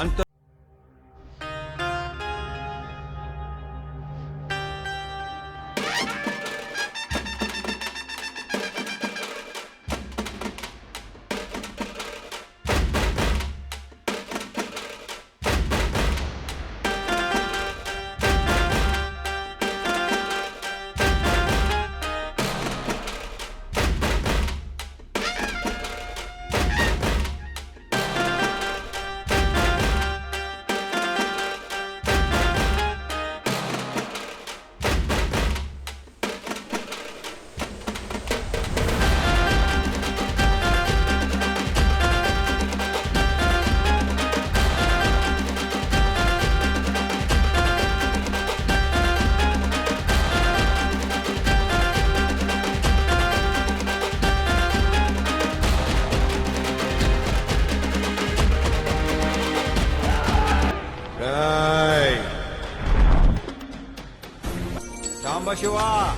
అంత శివా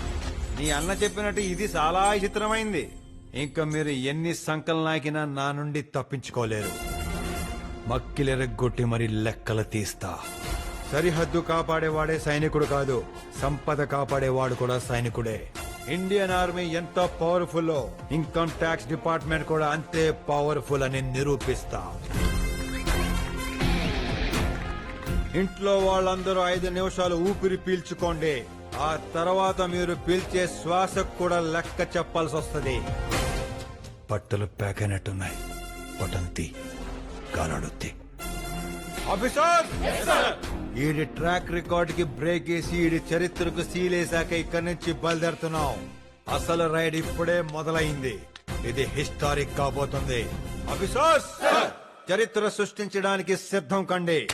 నీ అన్న చెప్పినట్టు ఇది చాలా చిత్రమైంది ఇంకా మీరు ఎన్ని సంకలనాకినా నా నుండి తప్పించుకోలేరు. మక్కిలెరగొట్టి మరి లెక్కలు తీస్తా. సరిహద్దు కాపాడేవాడే సైనికుడు కాదు సంపద కాపాడేవాడు కూడా సైనికుడే. ఇండియన్ ఆర్మీ ఎంత పవర్ఫుల్ ఇన్కమ్ ట్యాక్స్ డిపార్ట్మెంట్ కూడా అంతే పవర్ఫుల్ అని నిరూపిస్తా. ఇంట్లో వాళ్ళందరూ ఐదు నిమిషాలు ఊపిరి పీల్చుకోండి. ఆ తర్వాత మీరు పీల్చే శ్వాసకు కూడా లెక్క చెప్పాల్సి వస్తుంది. బట్టలు ప్యాక్ అయినట్టున్నాయి. బటంతి గాలాడుద్ది ఆఫీసర్! ఈడి ట్రాక్ రికార్డ్కి బ్రేక్ వేసి ఈడి చరిత్రకు సీలేశాక ఇక్కడి నుంచి బయలుదేరుతున్నాం. అసలు రైడ్ ఇప్పుడే మొదలైంది. ఇది హిస్టారిక్ కాబోతుంది. ఆఫీసర్స్ చరిత్ర సృష్టించడానికి సిద్ధం కండి.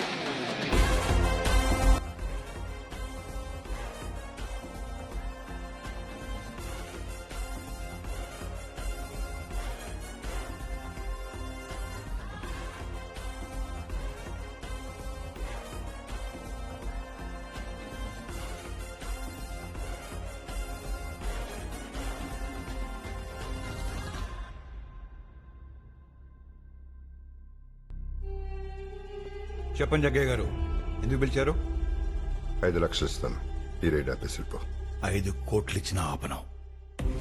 చెప్పండి జగ్గయ్య గారు. ఎందుకు పిలిచారు? ఐదు లక్షలు ఇస్తాను. ఈ రేట్ ఆపేసి వెళ్ళిపో. ఐదు కోట్లు ఇచ్చిన ఆపనం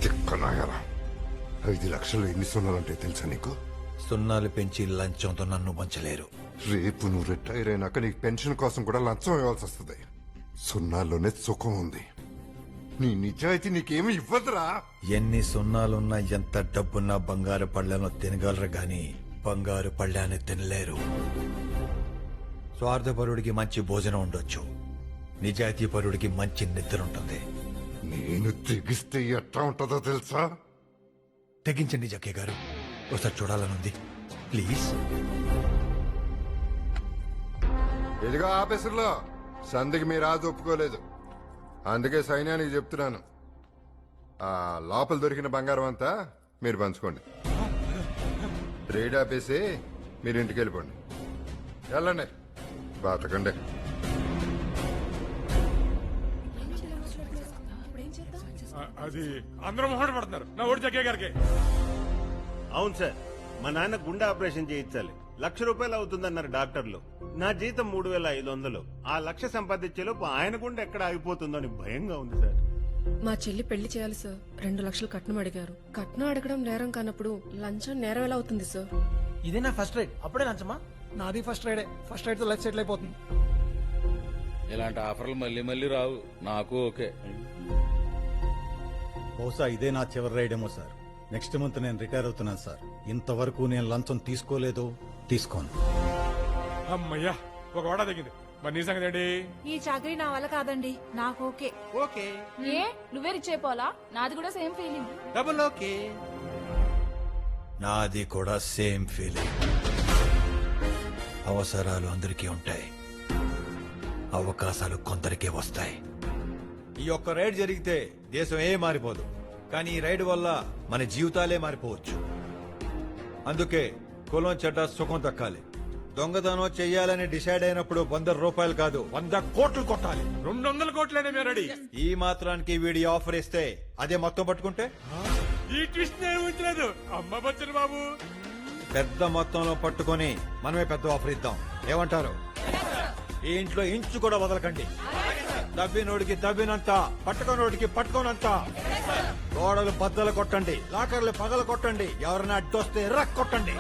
తిక్కనాయారా ఐదు లక్షలు ఎన్ని సున్నాలంటే తెలుసా నీకు? సున్నాలు పెంచి లంచంతో నన్ను పంచలేరు. రేపు నువ్వు రిటైర్ అయినాక నీకు పెన్షన్ కోసం కూడా లంచం ఇవ్వాల్సి వస్తుంది. సున్నాల్లోనే సుఖం ఉంది. నీ నిజాయితీ నీకేమి ఇవ్వదురా. ఎన్ని సున్నాలున్నా ఎంత డబ్బున్నా బంగారు పళ్ళెనో తినగలరు గాని బంగారు పళ్ళాన్ని తినలేరు. స్వార్థపరుడికి మంచి భోజనం ఉండొచ్చు. నిజాయితీపరుడికి మంచి నిద్ర ఉంటుంది నేను తెగిస్తే ఎట్లా ఉంటుందో తెలుసా? తెగించండి జక్కే గారు. ఒకసారి చూడాలనుంది. ప్లీజ్. ఇదిగో ఆఫీసర్లో సంధికి మీ రాజు ఒప్పుకోలేదు. అందుకే సైన్యానికి చెప్తున్నాను. ఆ లోపల దొరికిన బంగారం అంతా మీరు పంచుకోండి. రేడ్ ఆపేసి మీరు ఇంటికి వెళ్ళిపోండి. వెళ్ళండి. బాతకండి. అది అందరూ మొహట పడుతున్నారు. నా ఓడి జగ్గే గారికి. అవును సార్ మా నాన్న గుండె ఆపరేషన్ చేయించాలి. లక్ష రూపాయలు అవుతుందన్నారు డాక్టర్లు. నా జీతం మూడు వేల ఐదు వందలు. ఆ లక్ష సంపాదించేలోపు ఆయన గుండె ఎక్కడ ఆగిపోతుందో అని భయంగా ఉంది సార్. మా చెల్లి పెళ్ళి చేయాలి సార్. రెండు లక్షలు కట్నం అడిగారు. కట్నం అడగడం నేరం కానప్పుడు లంచం నేరం ఎలా అవుతుంది సార్? ఇదే నా ఫస్ట్ రైడ్? అప్పుడే లంచమా? నాది ఫస్ట్ రైడే ఫస్ట్ రైడ్తో లైఫ్ సెటిల్ అయిపోతుంది. ఇలాంటి ఆఫర్లు మళ్ళీ మళ్ళీ రావు. నాకు ఓకే. బహుశా ఇదే నా చివరి రైడేమో సార్. నెక్స్ట్ మంత్ నేను రిటైర్ అవుతున్నాను సార్. ఇంతవరకు నేను లంచం తీసుకోలేదు. తీసుకోను. అమ్మయ్యా ఒక వాడా తగ్గింది మరి నీ సంగతి ఏంటి? ఈ చాకరీ నా వల్ల కాదండి. నాకు ఓకే. ఓకే. ఏ? నువ్వే రిచ్ అయిపోవాలా? నాది కూడా సేమ్ ఫీలింగ్ డబుల్ ఓకే. నాది కూడా సేమ్ ఫీలింగ్ అవసరాలు అందరికీ ఉంటాయి. అవకాశాలు కొందరికే వస్తాయి. ఈ ఒక్క రైడ్ జరిగితే దేశం ఏ మారిపోదు. కానీ ఈ రైడ్ వల్ల మన జీవితాలే మారిపోవచ్చు. అందుకే కులం చెడ్డ సుఖం దక్కాలి. దొంగతనం చెయ్యాలని డిసైడ్ అయినప్పుడు వంద రూపాయలు కాదు వంద కోట్లు కొట్టాలి. రెండు వందల కోట్లనే మేము రెడీ. ఈ మాత్రానికి వీడి ఆఫర్ ఇస్తే అదే మొత్తం పట్టుకుంటే? ఈ ట్విస్ట్ నేను ఉంచలేదు అమ్మ బచ్చన్ బాబు. పెద్ద మొత్తంలో పట్టుకొని మనమే పెద్ద ఆఫర్ ఇద్దాం. ఏమంటారు? ఈ ఇంట్లో ఇంచు కూడా వదలకండి. దబ్బినోడికి దబ్బినంత పట్టుకోనోడికి పట్టుకోనంత. గోడలు బద్దలు కొట్టండి లాకర్లు పగల కొట్టండి ఎవరైనా అడ్డొస్తే రక్ కొట్టండి.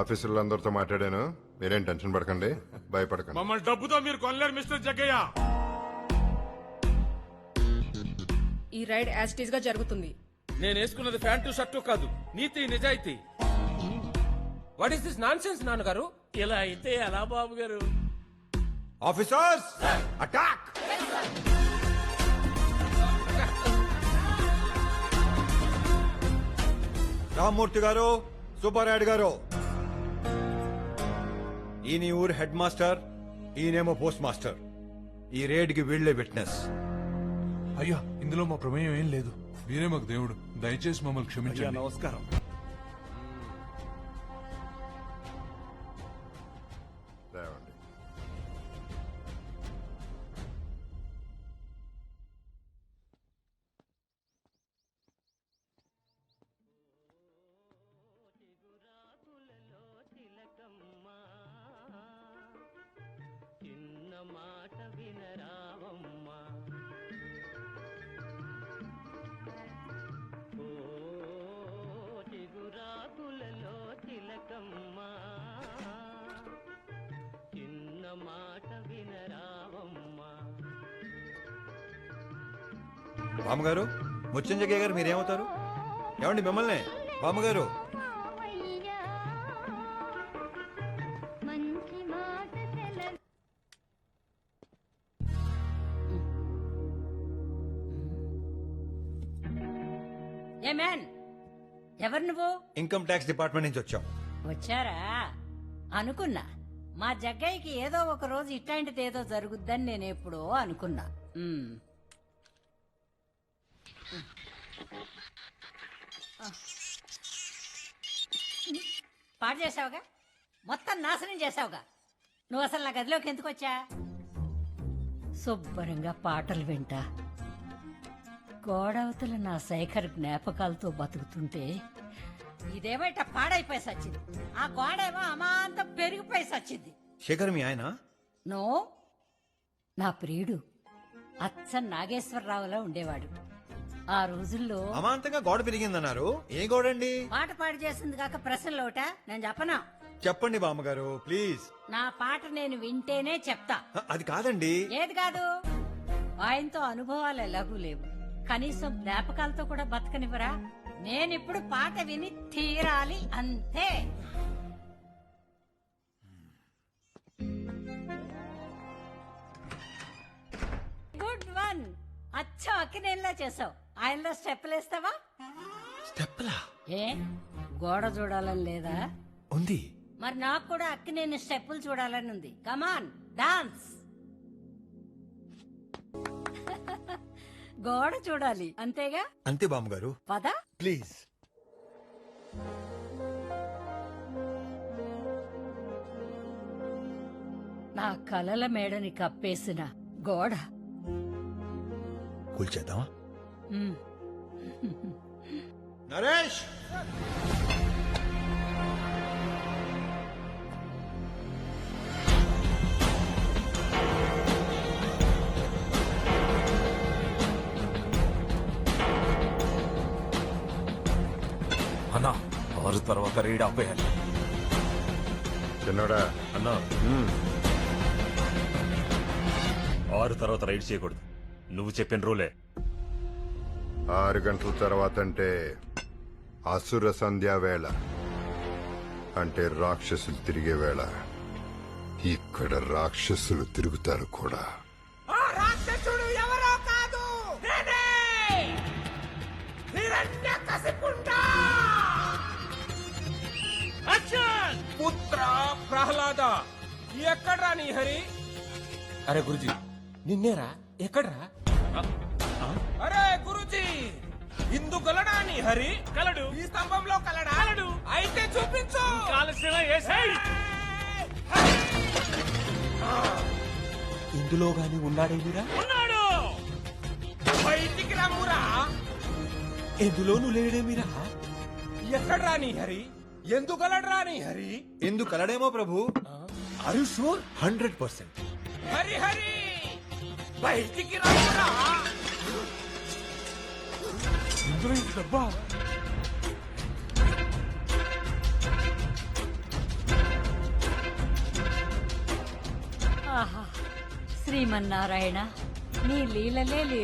ఆఫీసులందరితో మాట్లాడాను. మీరేం టెన్షన్ పడకండి భయపడకండి. మమ్మల్ని డబ్బుతో మీరు కొనలేరు మిస్టర్ జగ్గయ్య. ఈ రైడ్ యాజిటీస్గా జరుగుతుంది. నేను వేసుకున్నది ప్యాంటు షర్టు కాదు. నీతి నిజాయితీ. What is this nonsense నాన్నగారు? ఇలా అయితే ఎలా బాబు గారు ఆఫీసర్స్ అటాక్ రామ్మూర్తి గారు సుబ్బారాయుడు గారు. ఈయన ఈ ఊరు హెడ్ మాస్టర్ ఈయనేమో పోస్ట్ మాస్టర్ ఈ రేడ్కి వీళ్ళే విట్నెస్. అయ్యా ఇందులో మా ప్రమేయం ఏం లేదు. మీరే మాకు దేవుడు. దయచేసి మమ్మల్ని క్షమించండి. నమస్కారం. లేవండి. బామ్మగారు ముచ్చంజయ్య గారు మీరేమవుతారు? ఏమండి మిమ్మల్ని? బామ్మగారు. ఏ మ్యాన్ ఎవరు నువ్వు? ఇన్కమ్ ట్యాక్స్ డిపార్ట్మెంట్ నుంచి వచ్చాం. వచ్చారా? అనుకున్నా. మా జగ్గయ్యకి ఏదో ఒక రోజు ఇట్లాంటిది ఏదో జరుగుద్దని నేను ఎప్పుడో అనుకున్నా. పాడు చేసావుగా మొత్తం నాశనం చేసావుగా నువ్వు అసలు నా గదిలోకి ఎందుకు వచ్చా? శుభ్రంగా పాటలు వింటా. గోడవతల నా శేఖర్ జ్ఞాపకాలతో బతుకుతుంటే ఇదేమో ఇట్లా పాడైపోయి సచ్చింది. ఆ గోడేమో అమాంతం పెరిగిపోయి సచ్చింది. శేఖర్ మీ ఆయన? నో నా ప్రియుడు అచ్చ నాగేశ్వరరావులా ఉండేవాడు. ఆ రోజుల్లో అమాంతంగా గోడ పెరిగిందన్నారు. ఏ గోడండి? పాట పాడు చేసింది కాక ప్రశ్నలోట నేను చెప్పనా? చెప్పండి బామ్మగారు ప్లీజ్. నా పాట నేను వింటేనే చెప్తా. అది కాదండి. ఏది కాదు? ఆయనతో అనుభవాలు ఎలాగూ లేవు. కనీసం జ్ఞాపకాలతో కూడా బతకనివ్వరా? నేనిప్పుడు పాట విని తీరాలి అంతే. Good one. అచ్చం అక్కినేలా చేసావు. ఆయనలో స్టెప్పులు వేస్తావా? స్టెప్లా ఏ? గోడ చూడాలని లేదా? ఉంది. మరి నాకు కూడా అక్కి నేను స్టెప్పులు చూడాలని ఉంది. కమాన్ డాన్స్ గోడ చూడాలి. అంతేగా? అంతే బామ్మగారు. పద. ప్లీజ్. నా కలల మేడని కప్పేసిన గోడ. కూల్చేద్దామా. నరేష్ అన్నా ఆరు తర్వాత రీడ్ ఆపేయాలి. చిన్నోడా అన్నా. ఆరు తర్వాత రైడ్ చేయకూడదు. నువ్వు చెప్పిన రూలే. ఆరు గంటల తర్వాత అంటే అసుర సంధ్యా వేళ. అంటే రాక్షసులు తిరిగే వేళ. ఇక్కడ రాక్షసులు తిరుగుతారు కూడా. పుత్ర ప్రహ్లాద ఎక్కడ్రా నీ హరి? అరే గురుజీ నిన్నేరా? ఎక్కడ్రా? గలడా నీ హరి కలడు. ఈ స్తంభంలో కలడా? కలడు. అయితే చూపించు. కాలసిన ఇందులో గాని ఉన్నాడేమిరా ఉన్నాడు. బయటికి రమ్మురా ఎందులోనూ లేడేమిరా ఎక్కడ రాని హరి? ఎందుకు అలడు రాని హరి? ఎందుకు కలడేమో ప్రభు? Are you sure hundred percent. Hari Hari! బయటికి రావురా ఇందులో ఇంత డబ్బా ఆహా శ్రీమన్నారాయణ నీ లీలలే లీల